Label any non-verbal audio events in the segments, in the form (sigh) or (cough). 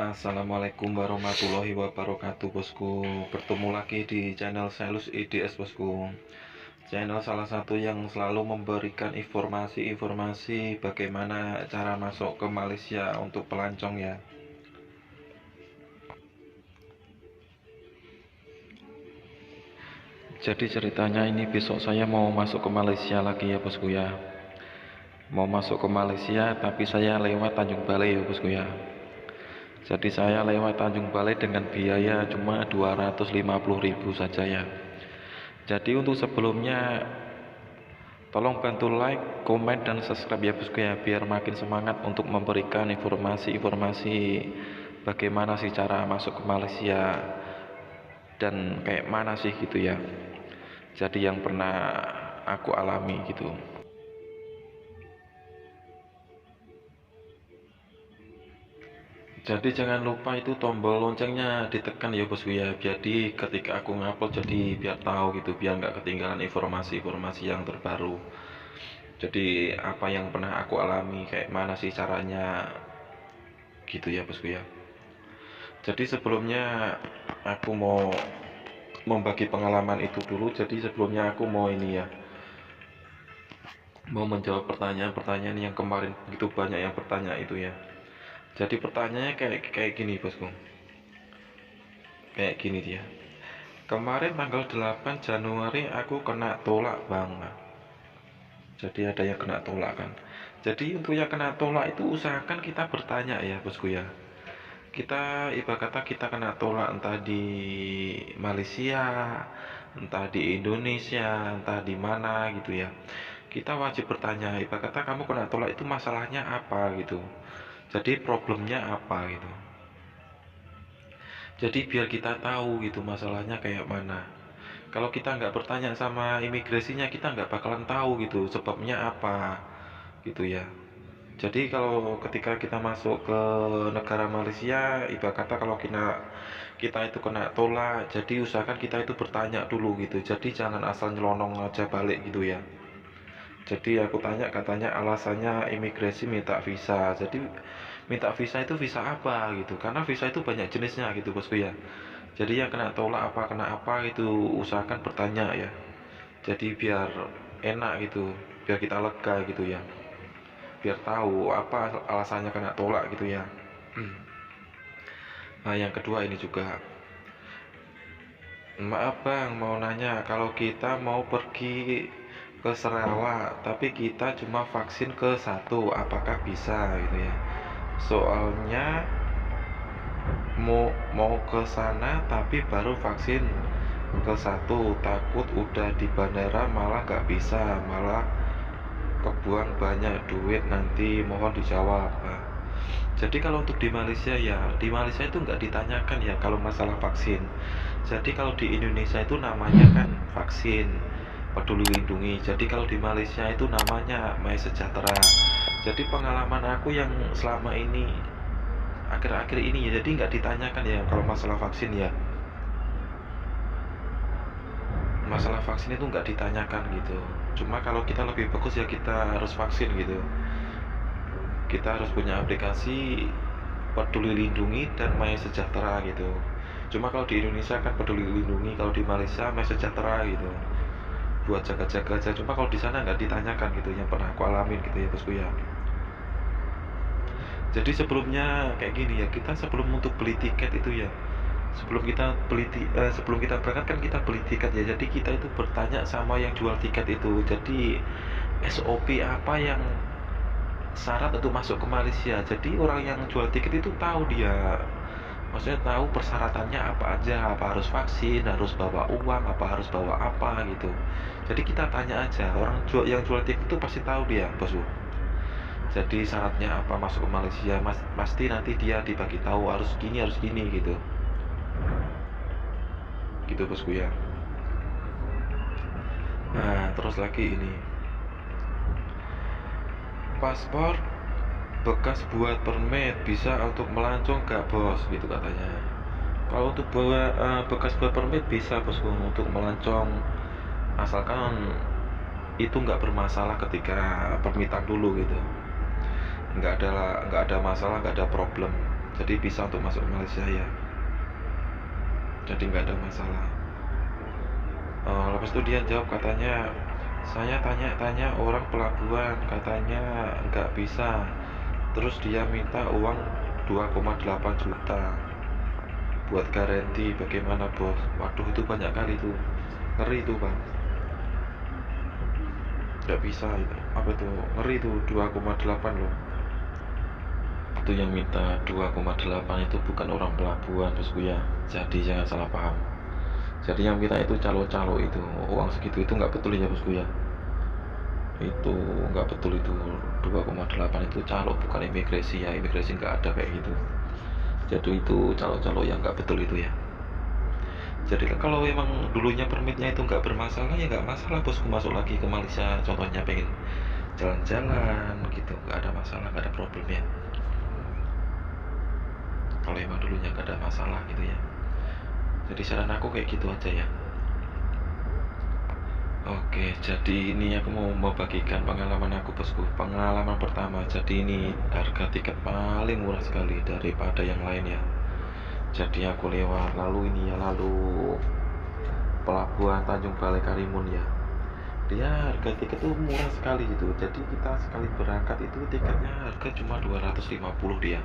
Assalamualaikum warahmatullahi wabarakatuh bosku. Bertemu lagi di channel Selus IDS bosku. Channel salah satu yang selalu memberikan informasi-informasi Bagaimana cara masuk ke Malaysia untuk pelancong ya. Jadi ceritanya ini besok saya mau masuk ke Malaysia lagi ya bosku ya. Mau masuk ke Malaysia tapi saya lewat Tanjung Balai ya bosku ya jadi saya lewat Tanjung Balai dengan biaya cuma 250.000 saja ya. Jadi untuk sebelumnya tolong bantu like, komen, dan subscribe ya bosku ya biar makin semangat untuk memberikan informasi-informasi bagaimana sih cara masuk ke Malaysia dan kayak mana sih gitu ya. Jadi yang pernah aku alami gitu jadi jangan lupa itu tombol loncengnya ditekan ya bosku ya. Jadi ketika aku ngupload jadi biar tahu gitu biar nggak ketinggalan informasi-informasi yang terbaru. Jadi apa yang pernah aku alami kayak mana sih caranya gitu ya bosku ya. Jadi sebelumnya aku mau membagi pengalaman itu dulu. Jadi sebelumnya aku mau ini ya mau menjawab pertanyaan-pertanyaan yang kemarin. Gitu banyak yang bertanya itu ya jadi pertanyaannya kayak kayak gini bosku. Kayak gini dia. Kemarin tanggal 8 Januari aku kena tolak bang. Jadi ada yang kena tolak kan. Jadi untuk yang kena tolak itu usahakan kita bertanya ya bosku ya. Kita ibarat kata kita kena tolak entah di Malaysia entah di Indonesia entah di mana gitu ya. Kita wajib bertanya ibarat kata kamu kena tolak itu masalahnya apa gitu jadi problemnya apa gitu? Jadi biar kita tahu gitu masalahnya kayak mana. Kalau kita nggak bertanya sama imigrasinya kita nggak bakalan tahu gitu sebabnya apa gitu ya. Jadi kalau ketika kita masuk ke negara Malaysia ibarat kata kalau kita kita itu kena tolak jadi usahakan kita itu bertanya dulu gitu. Jadi jangan asal nyelonong aja balik gitu ya jadi aku tanya katanya alasannya imigrasi minta visa. Jadi minta visa itu visa apa gitu? Karena visa itu banyak jenisnya gitu bosku ya. Jadi yang kena tolak apa kena apa itu usahakan bertanya ya. Jadi biar enak gitu biar kita lega gitu ya. Biar tahu apa alasannya kena tolak gitu ya. (clears throat) Nah yang kedua ini juga. Maaf bang mau nanya. Kalau kita mau pergi ke Sarawak tapi kita cuma vaksin ke satu apakah bisa gitu ya. Soalnya mau mau ke sana tapi baru vaksin ke satu. Takut udah di bandara malah gak bisa malah kebuang banyak duit nanti mohon dijawab. Nah, jadi kalau untuk di Malaysia ya di Malaysia itu nggak ditanyakan ya kalau masalah vaksin. Jadi kalau di Indonesia itu namanya kan vaksin peduli lindungi jadi kalau di Malaysia itu namanya My Sejahtera. Jadi pengalaman aku yang selama ini akhir-akhir ini ya jadi nggak ditanyakan ya kalau masalah vaksin ya. Masalah vaksin itu nggak ditanyakan gitu. Cuma kalau kita lebih bagus ya kita harus vaksin gitu. Kita harus punya aplikasi peduli lindungi dan My Sejahtera gitu. Cuma kalau di Indonesia kan peduli lindungi kalau di Malaysia My Sejahtera gitu buat jaga-jaga aja. Cuma kalau di sana nggak ditanyakan gitu yang pernah aku alamin gitu ya bosku ya. Jadi sebelumnya kayak gini ya kita sebelum untuk beli tiket itu ya sebelum kita beli uh, sebelum kita berangkat kan kita beli tiket ya. Jadi kita itu bertanya sama yang jual tiket itu. Jadi SOP apa yang syarat untuk masuk ke Malaysia? Jadi orang yang jual tiket itu tahu dia maksudnya tahu persyaratannya apa aja apa harus vaksin harus bawa uang apa harus bawa apa gitu. Jadi kita tanya aja orang jual yang jual tiket itu pasti tahu dia bosku. Jadi syaratnya apa masuk ke Malaysia mas, pasti nanti dia dibagi tahu harus gini harus gini gitu. Gitu bosku ya. Nah terus lagi ini. Paspor bekas buat permit bisa untuk melancong gak bos gitu katanya. Kalau untuk bawa uh, bekas buat permit bisa bos untuk melancong. Asalkan itu nggak bermasalah ketika permitan dulu gitu. Nggak ada nggak ada masalah nggak ada problem. Jadi bisa untuk masuk Malaysia ya. Jadi nggak ada masalah. Uh, lepas itu dia jawab katanya saya tanya-tanya orang pelabuhan katanya nggak bisa terus dia minta uang 2,8 juta buat garansi bagaimana bos. Waduh itu banyak kali tuh. Ngeri tuh bang nggak bisa itu apa itu ngeri tuh 2,8 loh. Itu yang minta 2,8 itu bukan orang pelabuhan bosku ya. Jadi jangan salah paham. Jadi yang minta itu calo-calo itu uang segitu itu nggak betul ya bosku ya itu nggak betul itu. 2,8 itu calo bukan imigrasi ya. Imigrasi nggak ada kayak gitu. Jadi itu calo-calo yang nggak betul itu ya. Jadi kalau emang dulunya permitnya itu nggak bermasalah ya nggak masalah. Bosku masuk lagi ke Malaysia contohnya pengen jalan-jalan gitu. Nggak ada masalah nggak ada problem ya. Kalau emang dulunya nggak ada masalah gitu ya. Jadi saran aku kayak gitu aja ya Oke, jadi ini aku mau membagikan pengalaman aku bosku. Pengalaman pertama, jadi ini harga tiket paling murah sekali daripada yang lain ya. Jadi aku lewat lalu ini ya lalu pelabuhan Tanjung Balai Karimun ya. Dia harga tiket tuh murah sekali gitu. Jadi kita sekali berangkat itu tiketnya harga cuma 250 dia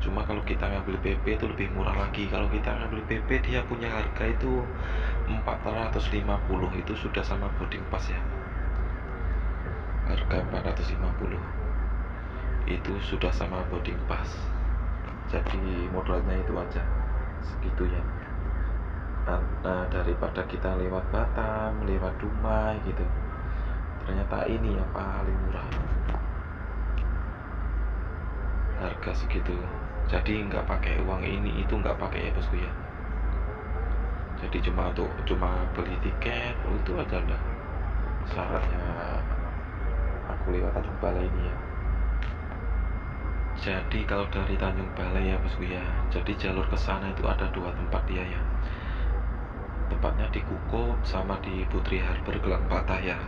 cuma kalau kita ngambil PP itu lebih murah lagi kalau kita ngambil PP dia punya harga itu 450 itu sudah sama boarding pass ya. Harga 450 itu sudah sama boarding pass. Jadi modalnya itu aja. Segitu ya. Nah daripada kita lewat Batam lewat Dumai gitu. Ternyata ini yang paling murah. Harga segitu. Jadi nggak pakai uang ini itu nggak pakai ya bosku ya jadi cuma untuk cuma beli tiket. Oh, itu aja udah syaratnya? Aku lewat Tanjung Balai ini ya. Jadi kalau dari Tanjung Balai ya bosku ya. Jadi jalur ke sana itu ada dua tempat dia ya. Tempatnya di Kuko sama di Putri Harbor Gelang Patah ya.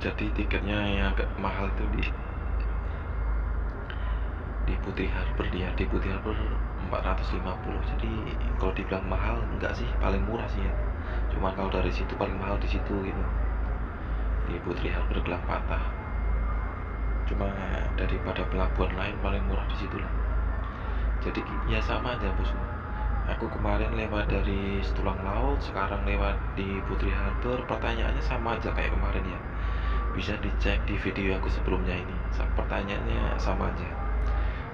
Jadi tiketnya yang agak mahal itu di di Putri Harbor dia di Putri Harbor 450 jadi kalau dibilang mahal enggak sih. Paling murah sih ya. Cuma kalau dari situ paling mahal di situ gitu. Di Putri Harbor Gelang Patah. Cuma daripada pelabuhan lain paling murah di situ lah. Jadi ya sama aja bos. Aku kemarin lewat dari Setulang Laut sekarang lewat di Putri Harbor pertanyaannya sama aja kayak kemarin ya. Bisa dicek di video aku sebelumnya ini. Pertanyaannya sama aja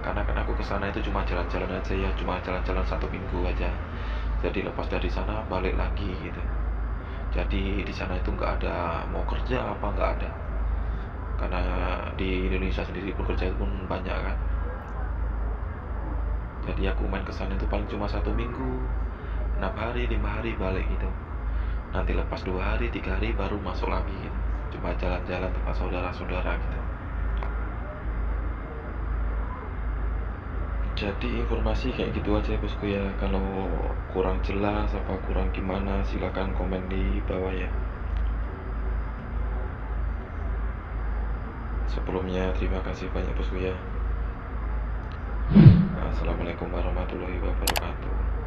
karena kan aku ke sana itu cuma jalan-jalan aja ya cuma jalan-jalan satu minggu aja. Jadi lepas dari sana balik lagi gitu. Jadi di sana itu nggak ada mau kerja apa nggak ada. Karena di Indonesia sendiri pekerja itu pun banyak kan. Jadi aku main ke sana itu paling cuma satu minggu enam hari lima hari balik gitu. Nanti lepas dua hari tiga hari baru masuk lagi gitu. Cuma jalan-jalan tempat saudara-saudara gitu jadi informasi kayak gitu aja bosku ya. Kalau kurang jelas apa kurang gimana silahkan komen di bawah ya. Sebelumnya terima kasih banyak bosku ya. Assalamualaikum warahmatullahi wabarakatuh